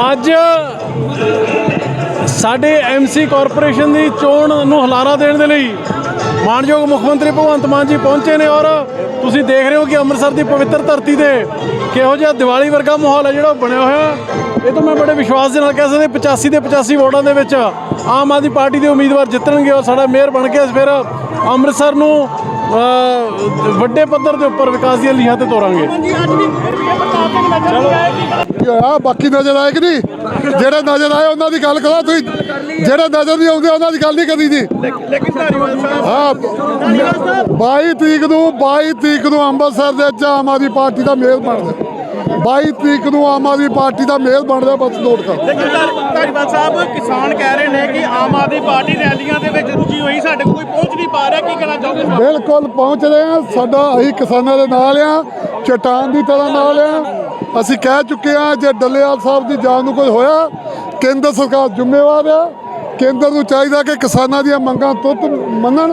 ਅੱਜ ਸਾਡੇ MC corporation ਦੀ ਚੋਣ ਨੂੰ ਹਲਾਰਾ ਦੇਣ ਦੇ ਲਈ ਮਾਨਯੋਗ ਮੁੱਖ ਮੰਤਰੀ ਭਗਵੰਤ ਮਾਨ ਜੀ ਪਹੁੰਚੇ ਨੇ ਔਰ ਤੁਸੀਂ ਦੇਖ ਰਹੇ ਹੋ ਕਿ ਅੰਮ੍ਰਿਤਸਰ ਦੀ ਪਵਿੱਤਰ ਧਰਤੀ ਤੇ ਕਿਹੋ ਜਿਹਾ ਦੀਵਾਲੀ ਵਰਗਾ ਮਾਹੌਲ ਹੈ ਜਿਹੜਾ ਉਹ ਬਣਿਆ ਹੋਇਆ। ਇਹ ਤਾਂ ਮੈਂ ਬੜੇ ਵਿਸ਼ਵਾਸ ਦੇ ਨਾਲ ਕਹਿ ਸਕਦਾ 85 ਦੇ 85 ਵੋਟਾਂ ਦੇ ਵਿੱਚ ਆਮ ਆਦਮੀ ਪਾਰਟੀ ਦੇ ਉਮੀਦਵਾਰ ਜਿੱਤਣਗੇ ਔਰ ਸਾਡਾ ਮੇਅਰ ਬਣ ਕੇ ਫਿਰ ਅੰਮ੍ਰਿਤਸਰ ਨੂੰ ਵੱਡੇ ਪੱਧਰ ਦੇ ਉੱਪਰ ਵਿਕਾਸ ਦੀਆਂ ਲੀਹਾਂ ਤੇ ਤੋਰਾਂਗੇ। ਆ ਬਾਕੀ ਨਜ਼ਰ ਆਏ ਕਿ ਨਹੀਂ? ਜਿਹੜੇ ਨਜ਼ਰ ਆਏ ਉਹਨਾਂ ਦੀ ਗੱਲ ਕਰੋ ਤੁਸੀਂ। ਜਿਹੜੇ ਨਜ਼ਰ ਨਹੀਂ ਆਉਂਦੇ ਉਹਨਾਂ ਦੀ ਗੱਲ ਨਹੀਂ ਕਰੀ ਦੀ। ਲੇਕਿਨ ਧਾਰੀਵਾਲ ਸਾਹਿਬ ਹਾਂ। 22 ਤਰੀਕ ਨੂੰ 22 ਤਰੀਕ ਨੂੰ ਅੰਮ੍ਰਿਤਸਰ ਦੇ ਵਿੱਚ ਆਮ ਆਦਮੀ ਪਾਰਟੀ ਦਾ ਮੇਅਰ ਬਣਦਾ। 22 ਤਰੀਕ ਨੂੰ ਆਮ ਆਦਮੀ ਪਾਰਟੀ ਦਾ ਮੇਅਰ ਬਣਦਾ ਬਸ ਨੋਟ ਕਰ। ਲੇਕਿਨ ਧਾਰ- ਧਾਰੀਵਾਲ ਸਾਹਿਬ ਕਿਸਾਨ ਕਹਿ ਰਹੇ ਨੇ ਕਿ ਆਮ ਆਦਮੀ ਪਾਰਟੀ ਰੈਲੀਆਂ ਦੇ ਵਿੱਚ ਰੁਚੀ ਹੋਈ ਸਾਡੇ ਕੋਲ ਕੋਈ ਪਾ ਰਿਹਾ, ਕੀ ਕਹਿਣਾ ਚਾਹੋਗੇ ਬਿਲਕੁਲ ਪਹੁੰਚ ਰਹੇ ਆ ਸਾਡਾ ਅਸੀਂ ਕਿਸਾਨਾਂ ਦੇ ਨਾਲ ਆ ਚਟਾਨ ਦੀ ਤਰ੍ਹਾਂ ਨਾਲ ਆ ਅਸੀਂ ਕਹਿ ਚੁੱਕੇ ਆ ਜੇ ਡੱਲੇਵਾਲ ਸਾਹਿਬ ਦੀ ਜਾਨ ਨੂੰ ਕੋਈ ਹੋਇਆ, ਕੇਂਦਰ ਸਰਕਾਰ ਜ਼ਿੰਮੇਵਾਰ ਆ। ਕੇਂਦਰ ਨੂੰ ਚਾਹੀਦਾ ਕਿ ਕਿਸਾਨਾਂ ਦੀਆਂ ਮੰਗਾਂ ਤੁਰਤ ਮੰਨਣ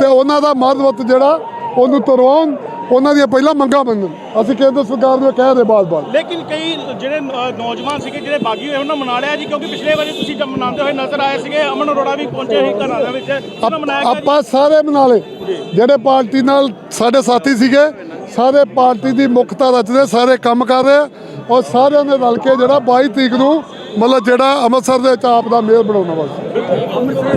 ਤੇ ਉਹਨਾਂ ਦਾ ਮਰਦਵਤ ਜਿਹੜਾ, ਉਹਨੂੰ ਤੁਰਵਾਉਣ। ਉਹਨਾਂ ਦੀਆਂ ਪਹਿਲਾਂ ਮੰਗਾਂ ਮੰਨਣ ਅਸੀਂ ਕੇਂਦਰ ਸਰਕਾਰ ਨੂੰ ਕਹਿ ਰਹੇ ਬਾਰ-ਬਾਰ ਲੇਕਿਨ ਕਈ ਜਿਹੜੇ ਨੌਜਵਾਨ ਸੀਗੇ ਜਿਹੜੇ ਬਾਗੀ ਹੋਏ ਉਹਨਾਂ ਮਨਾ ਲਿਆ ਜੀ ਕਿਉਂਕਿ ਪਿਛਲੇ ਵਾਰੀ ਤੁਸੀਂ ਜਦ ਮਨਾਉਂਦੇ ਹੋਏ ਨਜ਼ਰ ਆਏ ਸੀਗੇ ਅਮਨ ਅਰੋੜਾ ਵੀ ਪਹੁੰਚੇ ਸੀ ਘਰਾਂ ਦੇ ਵਿੱਚ। ਉਹਨਾਂ ਮਨਾਇਆ ਆਪਾਂ ਸਾਰੇ ਬਣਾ ਲਏ। ਜਿਹੜੇ ਪਾਰਟੀ ਨਾਲ ਸਾਡੇ ਸਾਥੀ ਸੀਗੇ ਸਾਰੇ ਪਾਰਟੀ ਦੀ ਮੁਖਤਾ ਰਚਦੇ ਸਾਰੇ ਕੰਮ ਕਰ ਰਹੇ ਔਰ ਸਾਰਿਆਂ ਨੇ ਰਲ ਕੇ ਜਿਹੜਾ 22 ਤਰੀਕ ਨੂੰ ਮਤਲਬ ਜਿਹੜਾ ਅੰਮ੍ਰਿਤਸਰ ਦੇ ਚਾਪ ਦਾ ਮੇਅਰ ਬਣਾਉਣਾ ਬਸ